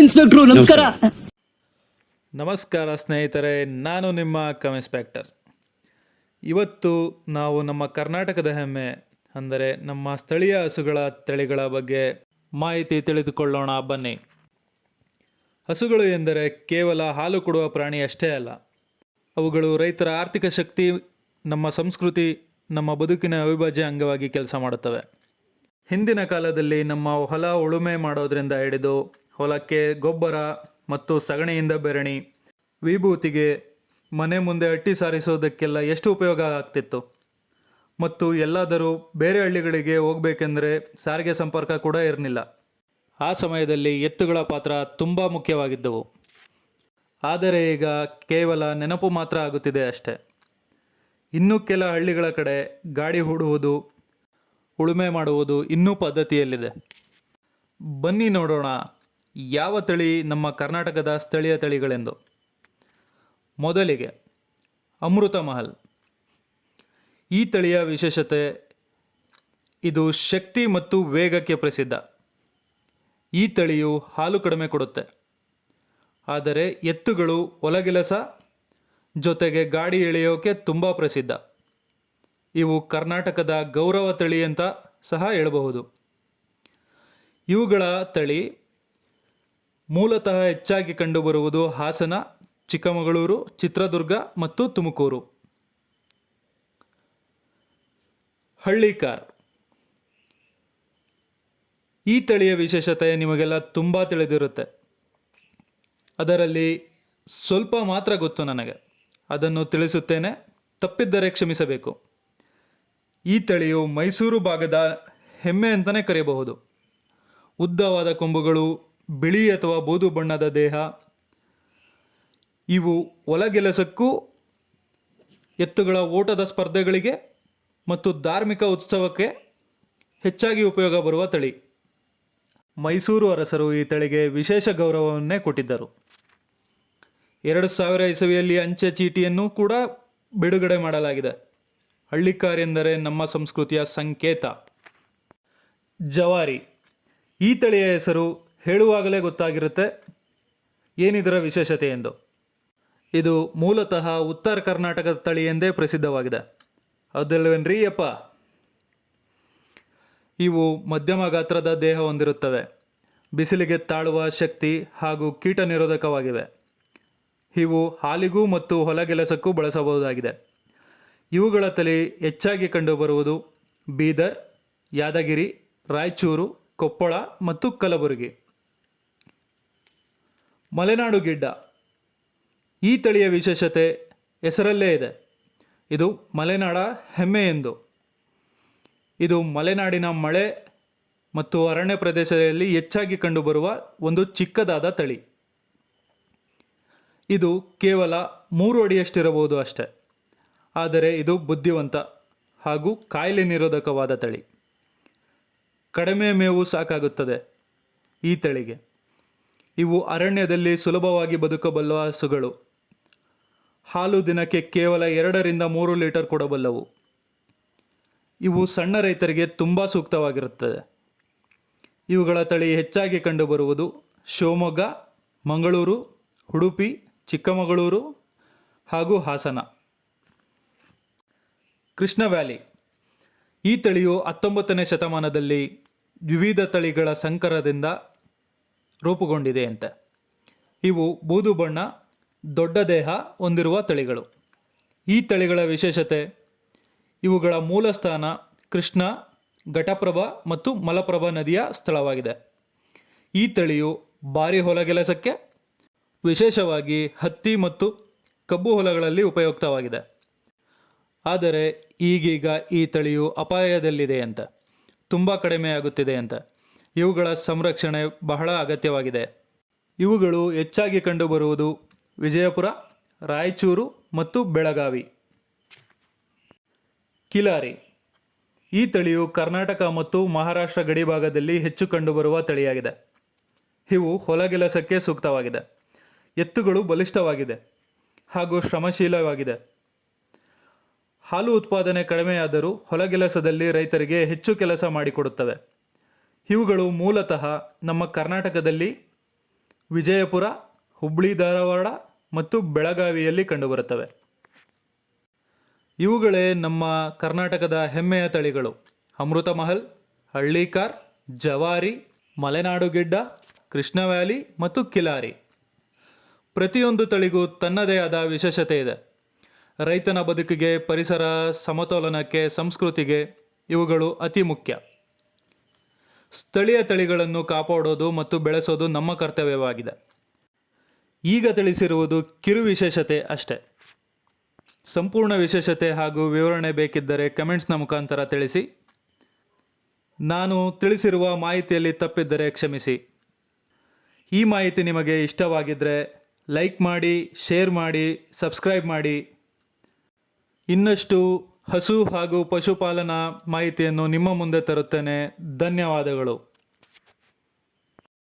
Inspector ನಮಸ್ಕಾರ. ನಮಸ್ಕಾರ ಸ್ನೇಹಿತರೆ, ನಾನು ನಿಮ್ಮ ಕಮ್ ಇನ್ಸ್ಪೆಕ್ಟರ್ ಇವತ್ತು ನಾವು ನಮ್ಮ ಕರ್ನಾಟಕದ ಹೆಮ್ಮೆ, ಅಂದರೆ ನಮ್ಮ ಸ್ಥಳೀಯ ಹಸುಗಳ ತಳಿಗಳ ಬಗ್ಗೆ ಮಾಹಿತಿ ತಿಳಿದುಕೊಳ್ಳೋಣ, ಬನ್ನಿ. ಹಸುಗಳು ಎಂದರೆ ಕೇವಲ ಹಾಲು ಕೊಡುವ ಪ್ರಾಣಿ ಅಷ್ಟೇ ಅಲ್ಲ. ಅವುಗಳು ರೈತರ ಆರ್ಥಿಕ ಶಕ್ತಿ, ನಮ್ಮ ಸಂಸ್ಕೃತಿ, ನಮ್ಮ ಬದುಕಿನ ಅವಿಭಾಜ್ಯ ಅಂಗವಾಗಿ ಕೆಲಸ ಮಾಡುತ್ತವೆ. ಹಿಂದಿನ ಕಾಲದಲ್ಲಿ ನಮ್ಮ ಹೊಲ ಉಳುಮೆ ಮಾಡೋದ್ರಿಂದ ಹಿಡಿದು ಹೊಲಕ್ಕೆ ಗೊಬ್ಬರ ಮತ್ತು ಸಗಣಿಯಿಂದ ಬೆರಣಿ, ವಿಭೂತಿಗೆ ಮನೆ ಮುಂದೆ ಅಟ್ಟಿ ಸಾರಿಸೋದಕ್ಕೆಲ್ಲ ಎಷ್ಟು ಉಪಯೋಗ ಆಗ್ತಿತ್ತು? ಮತ್ತು ಎಲ್ಲಾದರೂ ಬೇರೆ ಹಳ್ಳಿಗಳಿಗೆ ಹೋಗಬೇಕೆಂದರೆ ಸಾರಿಗೆ ಸಂಪರ್ಕ ಕೂಡ ಇರಲಿಲ್ಲ ಆ ಸಮಯದಲ್ಲಿ ಎತ್ತುಗಳ ಪಾತ್ರ ತುಂಬ ಮುಖ್ಯವಾಗಿದ್ದವು. ಆದರೆ ಈಗ ಕೇವಲ ನೆನಪು ಮಾತ್ರ ಆಗುತ್ತಿದೆ ಅಷ್ಟೆ. ಇನ್ನು ಕೆಲ ಹಳ್ಳಿಗಳ ಕಡೆ ಗಾಡಿ ಹೂಡುವುದು ಉಳುಮೆ ಮಾಡುವುದು ಇನ್ನೂ ಪದ್ಧತಿಯಲ್ಲಿದೆ. ಬನ್ನಿ ನೋಡೋಣ ಯಾವ ತಳಿ ನಮ್ಮ ಕರ್ನಾಟಕದ ಸ್ಥಳೀಯ ತಳಿಗಳೆಂದು. ಮೊದಲಿಗೆ ಅಮೃತ ಮಹಲ್. ಈ ತಳಿಯ ವಿಶೇಷತೆ ಇದು ಶಕ್ತಿ ಮತ್ತು ವೇಗಕ್ಕೆ ಪ್ರಸಿದ್ಧ. ಈ ತಳಿಯು ಹಾಲು ಕಡಿಮೆ ಕೊಡುತ್ತೆ. ಆದರೆ ಎತ್ತುಗಳು ಒಲಗೆಲಸ ಜೊತೆಗೆ ಗಾಡಿ ಎಳೆಯೋಕೆ ತುಂಬ ಪ್ರಸಿದ್ಧ. ಇವು ಕರ್ನಾಟಕದ ಗೌರವ ತಳಿ ಅಂತ ಸಹ ಹೇಳಬಹುದು. ಇವುಗಳ ತಳಿ ಮೂಲತಃ ಹೆಚ್ಚಾಗಿ ಕಂಡುಬರುವುದು ಹಾಸನ, ಚಿಕ್ಕಮಗಳೂರು, ಚಿತ್ರದುರ್ಗ ಮತ್ತು ತುಮಕೂರು. ಹಳ್ಳಿಕಾರ್ ಈ ತಳಿಯ ವಿಶೇಷತೆ ನಿಮಗೆಲ್ಲ ತುಂಬ ತಿಳಿದಿರುತ್ತೆ. ಅದರಲ್ಲಿ ಸ್ವಲ್ಪ ಮಾತ್ರ ಗೊತ್ತು ನನಗೆ. ಅದನ್ನು ತಿಳಿಸುತ್ತೇನೆ. ತಪ್ಪಿದ್ದರೆ ಕ್ಷಮಿಸಬೇಕು. ಈ ತಳಿಯು ಮೈಸೂರು ಭಾಗದ ಹೆಮ್ಮೆ ಅಂತಲೇ ಕರೆಯಬಹುದು. ಉದ್ದವಾದ ಕೊಂಬುಗಳು, ಬಿಳಿ ಅಥವಾ ಬೂದು ಬಣ್ಣದ ದೇಹ, ಇವು ಒಲಗೆಲಸಕ್ಕೂ ಎತ್ತುಗಳ ಓಟದ ಸ್ಪರ್ಧೆಗಳಿಗೆ ಮತ್ತು ಧಾರ್ಮಿಕ ಉತ್ಸವಕ್ಕೆ ಹೆಚ್ಚಾಗಿ ಉಪಯೋಗ ಬರುವ ತಳಿ. ಮೈಸೂರು ಅರಸರು ಈ ತಳಿಗೆ ವಿಶೇಷ ಗೌರವವನ್ನೇ ಕೊಟ್ಟಿದ್ದರು. ಎರಡು ಸಾವಿರ ಇಸವಿಯಲ್ಲಿ ಅಂಚೆ ಚೀಟಿಯನ್ನು ಕೂಡ ಬಿಡುಗಡೆ ಮಾಡಲಾಗಿದೆ. ಹಳ್ಳಿಕಾರ್ ಎಂದರೆ ನಮ್ಮ ಸಂಸ್ಕೃತಿಯ ಸಂಕೇತ. ಜವಾರಿ. ಈ ತಳಿಯ ಹೆಸರು ಹೇಳುವಾಗಲೇ ಗೊತ್ತಾಗಿರುತ್ತೆ. ಏನಿದರ ವಿಶೇಷತೆ ಎಂದು? ಇದು ಮೂಲತಃ ಉತ್ತರ ಕರ್ನಾಟಕದ ತಳಿ ಎಂದೇ ಪ್ರಸಿದ್ಧವಾಗಿದೆ. ಅದಲ್ವೇನ್ರಿ ಅಪ್ಪ? ಇವು ಮಧ್ಯಮ ಗಾತ್ರದ ದೇಹ ಹೊಂದಿರುತ್ತವೆ. ಬಿಸಿಲಿಗೆ ತಾಳುವ ಶಕ್ತಿ ಹಾಗೂ ಕೀಟ ನಿರೋಧಕವಾಗಿವೆ. ಇವು ಹಾಲಿಗೂ ಮತ್ತು ಹೊಲಗೆಲಸಕ್ಕೂ ಬಳಸಬಹುದಾಗಿದೆ. ಇವುಗಳ ತಲೆ ಹೆಚ್ಚಾಗಿ ಕಂಡುಬರುವುದು ಬೀದರ್, ಯಾದಗಿರಿ, ರಾಯಚೂರು, ಕೊಪ್ಪಳ ಮತ್ತು ಕಲಬುರಗಿ. ಮಲೆನಾಡು ಗಿಡ್ಡ. ಈ ತಳಿಯ ವಿಶೇಷತೆ ಹೆಸರಲ್ಲೇ ಇದೆ. ಇದು ಮಲೆನಾಡ ಹೆಮ್ಮೆ ಎಂದು. ಇದು ಮಲೆನಾಡಿನ ಮಳೆ ಮತ್ತು ಅರಣ್ಯ ಪ್ರದೇಶದಲ್ಲಿ ಹೆಚ್ಚಾಗಿ ಕಂಡುಬರುವ ಒಂದು ಚಿಕ್ಕದಾದ ತಳಿ. ಇದು ಕೇವಲ ಮೂರು ಅಡಿಯಷ್ಟಿರಬಹುದು ಅಷ್ಟೆ. ಆದರೆ ಇದು ಬುದ್ಧಿವಂತ ಹಾಗೂ ಕಾಯಿಲೆ ನಿರೋಧಕವಾದ ತಳಿ. ಕಡಿಮೆ ಮೇವು ಸಾಕಾಗುತ್ತದೆ ಈ ತಳಿಗೆ. ಇವು ಅರಣ್ಯದಲ್ಲಿ ಸುಲಭವಾಗಿ ಬದುಕಬಲ್ಲ ಹಸುಗಳು. ಹಾಲು ದಿನಕ್ಕೆ ಕೇವಲ ಎರಡರಿಂದ ಮೂರು ಲೀಟರ್ ಕೊಡಬಲ್ಲವು. ಇವು ಸಣ್ಣ ರೈತರಿಗೆ ತುಂಬ ಸೂಕ್ತವಾಗಿರುತ್ತದೆ. ಇವುಗಳ ತಳಿ ಹೆಚ್ಚಾಗಿ ಕಂಡುಬರುವುದು ಶಿವಮೊಗ್ಗ, ಮಂಗಳೂರು, ಉಡುಪಿ, ಚಿಕ್ಕಮಗಳೂರು ಹಾಗೂ ಹಾಸನ. ಕೃಷ್ಣ ವ್ಯಾಲಿ. ಈ ತಳಿಯು ಹತ್ತೊಂಬತ್ತನೇ ಶತಮಾನದಲ್ಲಿ ವಿವಿಧ ತಳಿಗಳ ಸಂಕರದಿಂದ ರೂಪುಗೊಂಡಿದೆ ಅಂತೆ. ಇವು ಬೂದು ಬಣ್ಣ, ದೊಡ್ಡ ದೇಹ ಹೊಂದಿರುವ ತಳಿಗಳು. ಈ ತಳಿಗಳ ವಿಶೇಷತೆ, ಇವುಗಳ ಮೂಲ ಸ್ಥಾನ ಕೃಷ್ಣ, ಘಟಪ್ರಭಾ ಮತ್ತು ಮಲಪ್ರಭಾ ನದಿಯ ಸ್ಥಳವಾಗಿದೆ. ಈ ತಳಿಯು ಭಾರಿ ಹೊಲಗೆಲಸಕ್ಕೆ ವಿಶೇಷವಾಗಿ ಹತ್ತಿ ಮತ್ತು ಕಬ್ಬು ಹೊಲಗಳಲ್ಲಿ ಉಪಯುಕ್ತವಾಗಿದೆ. ಆದರೆ ಈಗೀಗ ಈ ತಳಿಯು ಅಪಾಯದಲ್ಲಿದೆ ಅಂತ, ತುಂಬ ಕಡಿಮೆಯಾಗುತ್ತಿದೆ ಅಂತ. ಇವುಗಳ ಸಂರಕ್ಷಣೆ ಬಹಳ ಅಗತ್ಯವಾಗಿದೆ. ಇವುಗಳು ಹೆಚ್ಚಾಗಿ ಕಂಡುಬರುವುದು ವಿಜಯಪುರ, ರಾಯಚೂರು ಮತ್ತು ಬೆಳಗಾವಿ. ಕಿಲಾರಿ. ಈ ತಳಿಯು ಕರ್ನಾಟಕ ಮತ್ತು ಮಹಾರಾಷ್ಟ್ರ ಗಡಿಭಾಗದಲ್ಲಿ ಹೆಚ್ಚು ಕಂಡುಬರುವ ತಳಿಯಾಗಿದೆ. ಇವು ಹೊಲಗೆಲಸಕ್ಕೆ ಸೂಕ್ತವಾಗಿದೆ. ಎತ್ತುಗಳು ಬಲಿಷ್ಠವಾಗಿದೆ ಹಾಗೂ ಶ್ರಮಶೀಲವಾಗಿದೆ. ಹಾಲು ಉತ್ಪಾದನೆ ಕಡಿಮೆಯಾದರೂ ಹೊಲಗೆಲಸದಲ್ಲಿ ರೈತರಿಗೆ ಹೆಚ್ಚು ಕೆಲಸ ಮಾಡಿಕೊಡುತ್ತವೆ. ಇವುಗಳು ಮೂಲತಃ ನಮ್ಮ ಕರ್ನಾಟಕದಲ್ಲಿ ವಿಜಯಪುರ ಹುಬ್ಬಳ್ಳಿ ಧಾರವಾಡ ಮತ್ತು ಬೆಳಗಾವಿಯಲ್ಲಿ ಕಂಡುಬರುತ್ತವೆ. ಇವುಗಳೇ ನಮ್ಮ ಕರ್ನಾಟಕದ ಹೆಮ್ಮೆಯ ತಳಿಗಳು. ಅಮೃತ ಮಹಲ್, ಹಳ್ಳಿಕಾರ್, ಜವಾರಿ, ಮಲೆನಾಡು ಗಿಡ್ಡ, ಕೃಷ್ಣ ವ್ಯಾಲಿ ಮತ್ತು ಕಿಲಾರಿ. ಪ್ರತಿಯೊಂದು ತಳಿಗೂ ತನ್ನದೇ ಆದ ವಿಶೇಷತೆ ಇದೆ. ರೈತನ ಬದುಕಿಗೆ, ಪರಿಸರ ಸಮತೋಲನಕ್ಕೆ, ಸಂಸ್ಕೃತಿಗೆ ಇವುಗಳು ಅತಿ ಮುಖ್ಯ. ಸ್ಥಳೀಯ ತಳಿಗಳನ್ನು ಕಾಪಾಡೋದು ಮತ್ತು ಬೆಳೆಸೋದು ನಮ್ಮ ಕರ್ತವ್ಯವಾಗಿದೆ. ಈಗ ತಿಳಿಸಿರುವುದು ಕಿರು ವಿಶೇಷತೆ ಅಷ್ಟೆ. ಸಂಪೂರ್ಣ ವಿಶೇಷತೆ ಹಾಗೂ ವಿವರಣೆ ಬೇಕಿದ್ದರೆ ಕಮೆಂಟ್ಸ್ನ ಮುಖಾಂತರ ತಿಳಿಸಿ. ನಾನು ತಿಳಿಸಿರುವ ಮಾಹಿತಿಯಲ್ಲಿ ತಪ್ಪಿದ್ದರೆ ಕ್ಷಮಿಸಿ. ಈ ಮಾಹಿತಿ ನಿಮಗೆ ಇಷ್ಟವಾಗಿದ್ದರೆ ಲೈಕ್ ಮಾಡಿ, ಶೇರ್ ಮಾಡಿ, ಸಬ್ಸ್ಕ್ರೈಬ್ ಮಾಡಿ. ಇನ್ನಷ್ಟು ಹಸು ಹಾಗೂ ಪಶುಪಾಲನಾ ಮಾಹಿತಿಯನ್ನು ನಿಮ್ಮ ಮುಂದೆ ತರುತ್ತೇನೆ. ಧನ್ಯವಾದಗಳು.